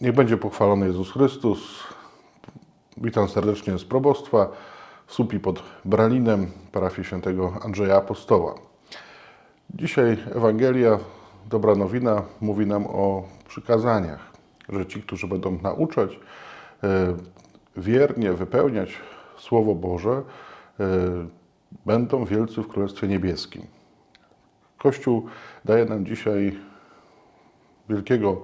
Niech będzie pochwalony Jezus Chrystus. Witam serdecznie z probostwa w Supi pod Bralinem, parafii świętego Andrzeja Apostoła. Dzisiaj Ewangelia, dobra nowina, mówi nam o przykazaniach, że ci, którzy będą nauczać, e, wiernie wypełniać Słowo Boże, e, będą wielcy w Królestwie Niebieskim. Kościół daje nam dzisiaj wielkiego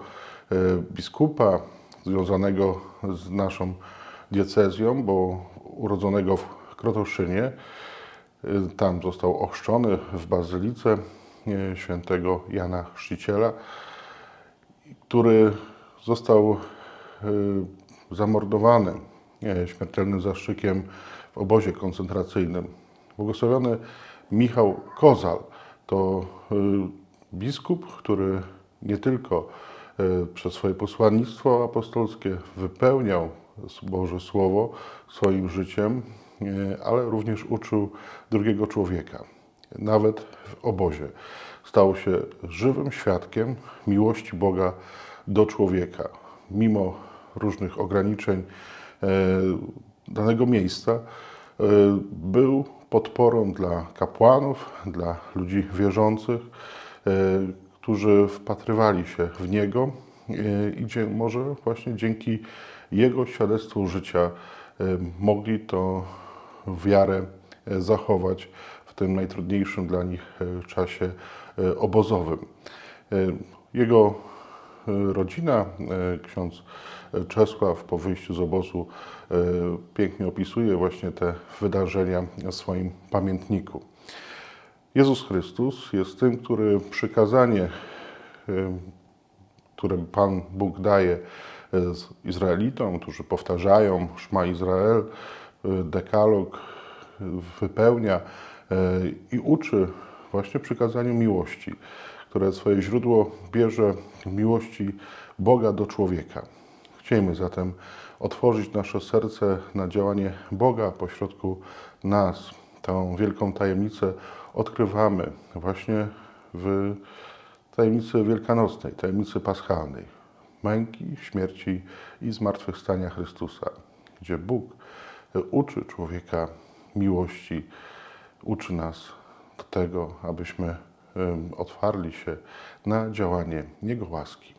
biskupa związanego z naszą diecezją, bo urodzonego w Krotoszynie. E, Tam został ochrzczony w bazylice e, świętego Jana Chrzciciela, który został e, zamordowany e, śmiertelnym zastrzykiem w obozie koncentracyjnym. Błogosławiony Michał Kozal to e, biskup, który nie tylko e, przez swoje posłannictwo apostolskie wypełniał Boże Słowo swoim życiem, e, ale również uczył drugiego człowieka, nawet w obozie. Stał się żywym świadkiem miłości Boga do człowieka, mimo różnych ograniczeń e, danego miejsca. e, Był podporą dla kapłanów, dla ludzi wierzących, e, którzy wpatrywali się w Niego e, i może właśnie dzięki Jego świadectwu życia e, mogli to wiarę e, zachować w tym najtrudniejszym dla nich czasie obozowym. Jego rodzina, ksiądz Czesław po wyjściu z obozu pięknie opisuje właśnie te wydarzenia w swoim pamiętniku. Jezus Chrystus jest tym, który przykazanie, e, które Pan Bóg daje e, Izraelitom, którzy powtarzają Szma Izrael, e, dekalog wypełnia i uczy właśnie przykazaniu miłości, które swoje źródło bierze miłości Boga do człowieka. Chciejmy zatem otworzyć nasze serce na działanie Boga pośrodku nas. Tą wielką tajemnicę odkrywamy właśnie w tajemnicy wielkanocnej, tajemnicy paschalnej. Męki, śmierci i zmartwychwstania Chrystusa, gdzie Bóg uczy człowieka miłości, uczy nas do tego, abyśmy otwarli się na działanie Jego łaski.